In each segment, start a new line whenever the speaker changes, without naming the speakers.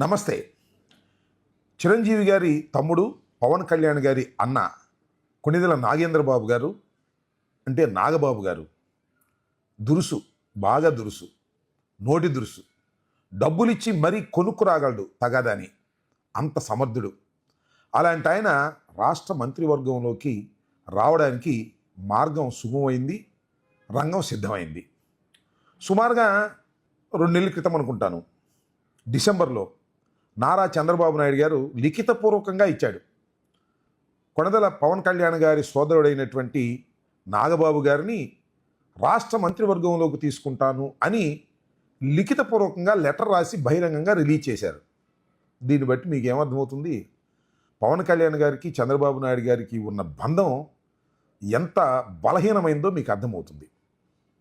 నమస్తే. చిరంజీవి గారి తమ్ముడు పవన్ కళ్యాణ్ గారి అన్న కొణిదెల నాగేంద్రబాబు గారు అంటే నాగబాబు గారు. దురుసు బాగా దురుసు నోటి దురుసు. డబ్బులిచ్చి మరీ కొనుక్కు రాగలడు తగాదని. అంత సమర్థుడు. అలాంటి ఆయన రాష్ట్ర మంత్రివర్గంలోకి రావడానికి మార్గం సుగమైంది రంగం సిద్ధమైంది. సుమారుగా రెండు నెలల క్రితం అనుకుంటాను. డిసెంబర్లో నారా చంద్రబాబు నాయుడు గారు లిఖితపూర్వకంగా ఇచ్చాడు. కొణదల పవన్ కళ్యాణ్ గారి సోదరుడైనటువంటి నాగబాబు గారిని రాష్ట్ర మంత్రివర్గంలోకి తీసుకుంటాను అని లిఖితపూర్వకంగా లెటర్ రాసి బహిరంగంగా రిలీజ్ చేశారు. దీన్ని బట్టి మీకు ఏమర్థమవుతుంది? పవన్ కళ్యాణ్ గారికి చంద్రబాబు నాయుడు గారికి ఉన్న బంధం ఎంత బలహీనమైందో మీకు అర్థమవుతుంది.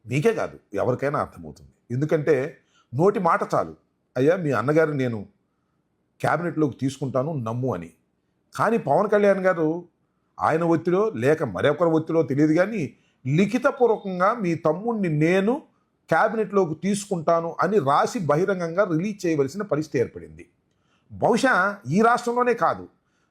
మీకే కాదు ఎవరికైనా అర్థమవుతుంది. ఎందుకంటే నోటి మాట చాలు. అయ్యా మీ అన్నగారిని నేను క్యాబినెట్లోకి తీసుకుంటాను నమ్ము అని. కానీ పవన్ కళ్యాణ్ గారు ఆయన ఒత్తిడో లేక మరొకరి ఒత్తిడో తెలియదు కానీ లిఖితపూర్వకంగా మీ తమ్ముడిని నేను క్యాబినెట్లోకి తీసుకుంటాను అని రాసి బహిరంగంగా రిలీజ్ చేయవలసిన పరిస్థితి ఏర్పడింది. బహుశా ఈ రాష్ట్రంలోనే కాదు.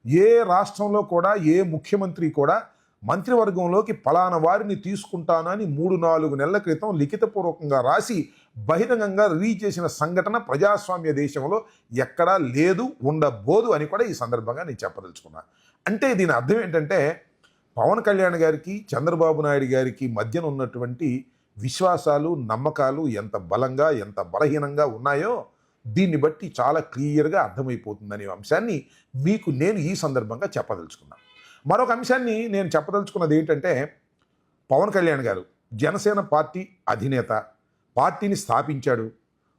ఏ రాష్ట్రంలో కూడా ఏ ముఖ్యమంత్రి కూడా మంత్రివర్గంలోకి ఫలానా వారిని తీసుకుంటానని మూడు నాలుగు నెలల క్రితం లిఖితపూర్వకంగా రాసి బహిరంగంగా రిలీజ్ చేసిన సంఘటన ప్రజాస్వామ్య దేశంలో ఎక్కడా లేదు ఉండబోదు అని కూడా ఈ సందర్భంగా నేను చెప్పదలుచుకున్నా. అంటే దీని అర్థం ఏంటంటే పవన్ కళ్యాణ్ గారికి చంద్రబాబు నాయుడు గారికి మధ్యన ఉన్నటువంటి విశ్వాసాలు నమ్మకాలు ఎంత బలంగా ఎంత బలహీనంగా ఉన్నాయో దీన్ని బట్టి చాలా క్లియర్గా అర్థమైపోతుందనే అంశాన్ని మీకు నేను ఈ సందర్భంగా చెప్పదలుచుకున్నా. మరొక అంశాన్ని నేను చెప్పదలుచుకున్నది ఏంటంటే పవన్ కళ్యాణ్ గారు జనసేన పార్టీ అధినేత. పార్టీని స్థాపించాడు.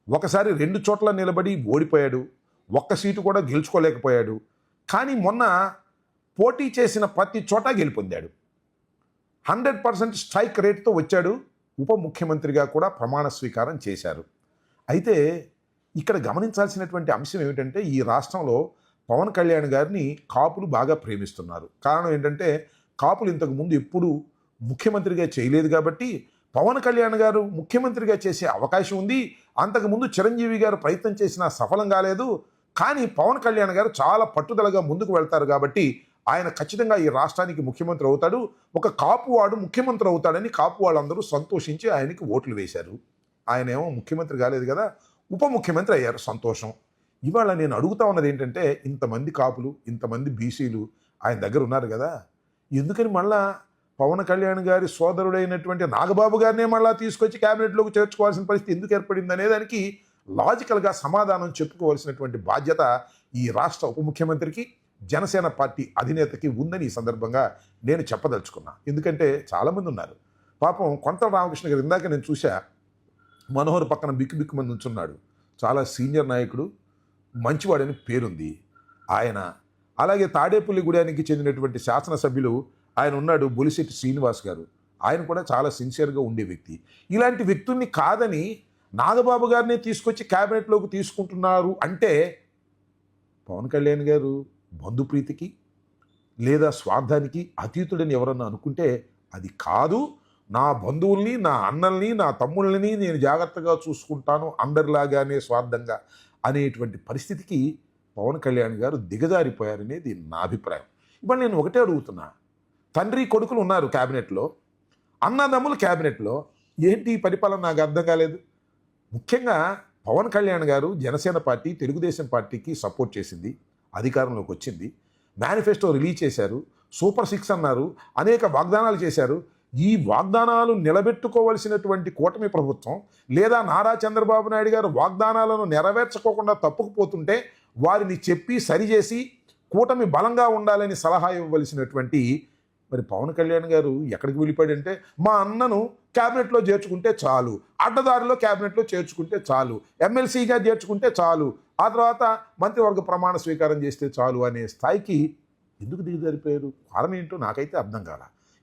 ఒకసారి రెండు చోట్ల నిలబడి ఓడిపోయాడు. ఒక్క సీటు కూడా గెలుచుకోలేకపోయాడు. కానీ మొన్న పోటీ చేసిన ప్రతి చోట గెలుపొందాడు. హండ్రెడ్ పర్సెంట్ స్ట్రైక్ రేట్తో వచ్చాడు. ఉప ముఖ్యమంత్రిగా కూడా ప్రమాణ స్వీకారం చేశారు. అయితే ఇక్కడ గమనించాల్సినటువంటి అంశం ఏమిటంటే ఈ రాష్ట్రంలో పవన్ కళ్యాణ్ గారిని కాపులు బాగా ప్రేమిస్తున్నారు. కారణం ఏంటంటే కాపులు ఇంతకుముందు ఎప్పుడు ముఖ్యమంత్రిగా చేయలేదు కాబట్టి పవన్ కళ్యాణ్ గారు ముఖ్యమంత్రిగా చేసే అవకాశం ఉంది. అంతకుముందు చిరంజీవి గారు ప్రయత్నం చేసినా సఫలం కాలేదు. కానీ పవన్ కళ్యాణ్ గారు చాలా పట్టుదలగా ముందుకు వెళ్తారు కాబట్టి ఆయన ఖచ్చితంగా ఈ రాష్ట్రానికి ముఖ్యమంత్రి అవుతాడు. ఒక కాపువాడు ముఖ్యమంత్రి అవుతాడని కాపు వాళ్ళందరూ సంతోషించి ఆయనకి ఓట్లు వేశారు. ఆయన ఏమో ముఖ్యమంత్రి కాలేదు కదా ఉప ముఖ్యమంత్రి అయ్యారు సంతోషం. ఇవాళ నేను అడుగుతా ఉన్నది ఏంటంటే ఇంతమంది కాపులు ఇంతమంది బీసీలు ఆయన దగ్గర ఉన్నారు కదా. ఎందుకని మళ్ళా పవన్ కళ్యాణ్ గారి సోదరుడైనటువంటి నాగబాబు గారినే మళ్ళా తీసుకొచ్చి క్యాబినెట్లోకి చేర్చుకోవాల్సిన పరిస్థితి ఎందుకు ఏర్పడింది అనే దానికి లాజికల్గా సమాధానం చెప్పుకోవాల్సినటువంటి బాధ్యత ఈ రాష్ట్ర ఉప ముఖ్యమంత్రికి జనసేన పార్టీ అధినేతకి ఉందని ఈ సందర్భంగా నేను చెప్పదలుచుకున్నా. ఎందుకంటే చాలామంది ఉన్నారు. పాపం కొంత రామకృష్ణ గారు ఇందాక నేను చూశా మనోహర్ పక్కన బిక్కు బిక్కు మంది ఉంచున్నాడు చాలా సీనియర్ నాయకుడు మంచివాడని పేరుంది. ఆయన అలాగే తాడేపల్లి గుడానికి చెందినటువంటి శాసనసభ్యులు ఆయన ఉన్నాడు బొలిశెట్టి శ్రీనివాస్ గారు. ఆయన కూడా చాలా సిన్సియర్గా ఉండే వ్యక్తి. ఇలాంటి వ్యక్తుల్ని కాదని నాగబాబు గారిని తీసుకొచ్చి క్యాబినెట్లోకి తీసుకుంటున్నారు అంటే పవన్ కళ్యాణ్ గారు బంధుప్రీతికి లేదా స్వార్థానికి అతీతుడని ఎవరన్నా అనుకుంటే అది కాదు. నా బంధువుల్ని నా అన్నల్ని నా తమ్ముళ్ళని నేను జాగ్రత్తగా చూసుకుంటాను అందరిలాగానే స్వార్థంగా అనేటువంటి పరిస్థితికి పవన్ కళ్యాణ్ గారు దిగజారిపోయారనేది నా అభిప్రాయం. ఇప్పుడు నేను ఒకటే అడుగుతున్నా. తండ్రి కొడుకులు ఉన్నారు క్యాబినెట్లో అన్నదమ్ములు క్యాబినెట్లో. ఏంటి పరిపాలన? నాకు అర్థం కాలేదు. ముఖ్యంగా పవన్ కళ్యాణ్ గారు జనసేన పార్టీ తెలుగుదేశం పార్టీకి సపోర్ట్ చేసింది అధికారంలోకి వచ్చింది. మేనిఫెస్టో రిలీజ్ చేశారు సూపర్ సిక్స్ అన్నారు అనేక వాగ్దానాలు చేశారు. ఈ వాగ్దానాలు నిలబెట్టుకోవలసినటువంటి కూటమి ప్రభుత్వం లేదా నారా చంద్రబాబు నాయుడు గారు వాగ్దానాలను నెరవేర్చుకోకుండా తప్పుకుపోతుంటే వారిని చెప్పి సరిచేసి కూటమి బలంగా ఉండాలని సలహా ఇవ్వవలసినటువంటి మరి పవన్ కళ్యాణ్ గారు ఎక్కడికి వెళ్ళిపోయాడంటే మా అన్నను క్యాబినెట్లో చేర్చుకుంటే చాలు అడ్డదారిలో క్యాబినెట్లో చేర్చుకుంటే చాలు ఎమ్మెల్సీగా చేర్చుకుంటే చాలు ఆ తర్వాత మంత్రివర్గ ప్రమాణ స్వీకారం చేస్తే చాలు అనే స్థాయికి ఎందుకు దిగజారిపోయారు? కారణం ఏంటో నాకైతే అర్థం కాల.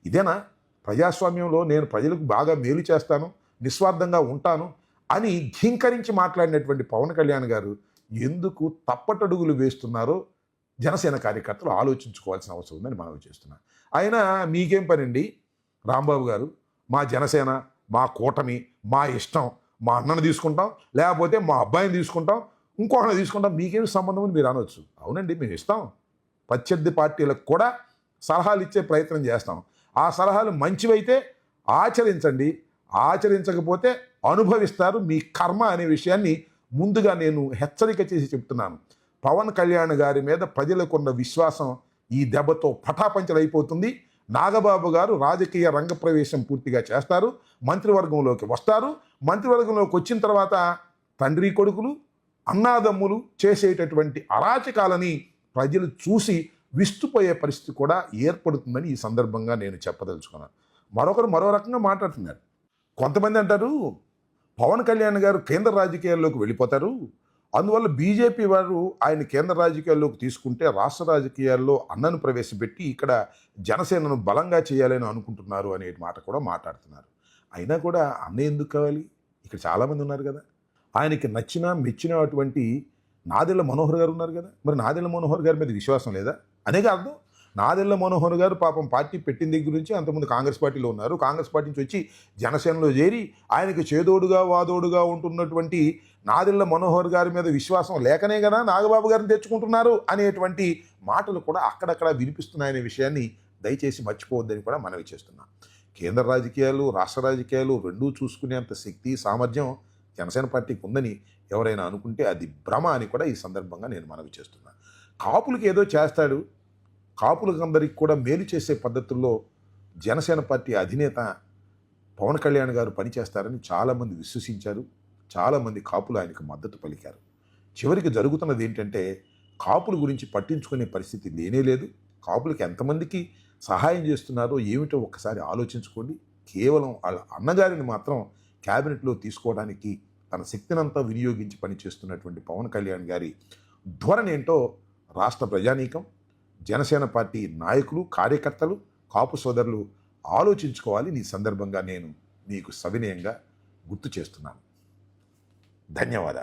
ఇదేనా? ప్రజాస్వామ్యంలో నేను ప్రజలకు బాగా మేలు చేస్తాను నిస్వార్థంగా ఉంటాను అని ఘీంకరించి మాట్లాడినటువంటి పవన్ కళ్యాణ్ గారు ఎందుకు తప్పటడుగులు వేస్తున్నారో జనసేన కార్యకర్తలు ఆలోచించుకోవాల్సిన అవసరం ఉందని మనవి చేస్తున్నాను. ఆయన మీకేం పనండి? రాంబాబు గారు మా జనసేన మా కూటమి మా ఇష్టం మా అన్నను తీసుకుంటాం లేకపోతే మా అబ్బాయిని తీసుకుంటాం ఇంకొకరిని తీసుకుంటాం మీకేమి సంబంధం అని మీరు అనవచ్చు అవునండి మేము ఇస్తాం. ప్రత్యర్థి పార్టీలకు కూడా సలహాలు ఇచ్చే ప్రయత్నం చేస్తాం. ఆ సలహాలు మంచివైతే ఆచరించండి. ఆచరించకపోతే అనుభవిస్తారు మీ కర్మ అనే విషయాన్ని ముందుగా నేను హెచ్చరిక చేసి చెప్తున్నాను. పవన్ కళ్యాణ్ గారి మీద ప్రజలకున్న విశ్వాసం ఈ దెబ్బతో పటాపంచలైపోతుంది. నాగబాబు గారు రాజకీయ రంగ ప్రవేశం పూర్తిగా చేస్తారు. మంత్రివర్గంలోకి వస్తారు. మంత్రివర్గంలోకి వచ్చిన తర్వాత తండ్రి కొడుకులు అన్నాదమ్ములు చేసేటటువంటి అరాచకాలని ప్రజలు చూసి విస్తుపోయే పరిస్థితి కూడా ఏర్పడుతుందని ఈ సందర్భంగా నేను చెప్పదలుచుకున్నాను. మరొకరు మరో రకంగా మాట్లాడుతున్నారు. కొంతమంది అంటారు పవన్ కళ్యాణ్ గారు కేంద్ర రాజకీయాల్లోకి వెళ్ళిపోతారు. అందువల్ల బీజేపీ వారు ఆయన కేంద్ర రాజకీయాల్లోకి తీసుకుంటే రాష్ట్ర రాజకీయాల్లో అన్నను ప్రవేశపెట్టి ఇక్కడ జనసేనను బలంగా చేయాలని అనుకుంటున్నారు అనే మాట కూడా మాట్లాడుతున్నారు. అయినా కూడా అన్న ఎందుకు కావాలి? ఇక్కడ చాలామంది ఉన్నారు కదా. ఆయనకి నచ్చిన మెచ్చిన అటువంటి నాదెళ్ళ మనోహర్ గారు ఉన్నారు కదా. మరి నాదెళ్ళ మనోహర్ గారి మీద విశ్వాసం లేదా? అనేక అర్థం నాదెల్ల మనోహర్ గారు పాపం పార్టీ పెట్టిన దగ్గర నుంచి అంతకుముందు కాంగ్రెస్ పార్టీలో ఉన్నారు. కాంగ్రెస్ పార్టీ నుంచి వచ్చి జనసేనలో చేరి ఆయనకి చేదోడుగా వాదోడుగా ఉంటున్నటువంటి నాదెళ్ళ మనోహర్ గారి మీద విశ్వాసం లేకనే కదా నాగబాబు గారిని తెచ్చుకుంటున్నారు అనేటువంటి మాటలు కూడా అక్కడక్కడ వినిపిస్తున్నాయనే విషయాన్ని దయచేసి మర్చిపోవద్దని కూడా మనవి చేస్తున్నాం. కేంద్ర రాజకీయాలు రాష్ట్ర రాజకీయాలు రెండూ చూసుకునేంత శక్తి సామర్థ్యం జనసేన పార్టీకి ఉందని ఎవరైనా అనుకుంటే అది భ్రమ అని కూడా ఈ సందర్భంగా నేను మనవి చేస్తున్నాను కాపులకి ఏదో చేస్తాడు కాపులకందరికి కూడా మేలు చేసే పద్ధతుల్లో జనసేన పార్టీ అధినేత పవన్ కళ్యాణ్ గారు పనిచేస్తారని చాలామంది విశ్వసించారు. చాలామంది కాపులు ఆయనకు మద్దతు పలికారు. చివరికి జరుగుతున్నది ఏంటంటే కాపుల గురించి పట్టించుకునే పరిస్థితి లేనే లేదు. కాపులకి ఎంతమందికి సహాయం చేస్తున్నారో ఏమిటో ఒక్కసారి ఆలోచించుకోండి. కేవలం వాళ్ళ అన్నగారిని మాత్రం క్యాబినెట్లో తీసుకోవడానికి తన శక్తినంతా వినియోగించి పనిచేస్తున్నటువంటి పవన్ కళ్యాణ్ గారి ధోరణి ఏంటో రాష్ట్ర ప్రజానీకం జనసేన పార్టీ నాయకులు కార్యకర్తలు కాపు సోదరులు ఆలోచించుకోవాలి ఈ సందర్భంగా నేను మీకు సవినయంగా గుర్తు చేస్తున్నాను. ధన్యవాదాలు.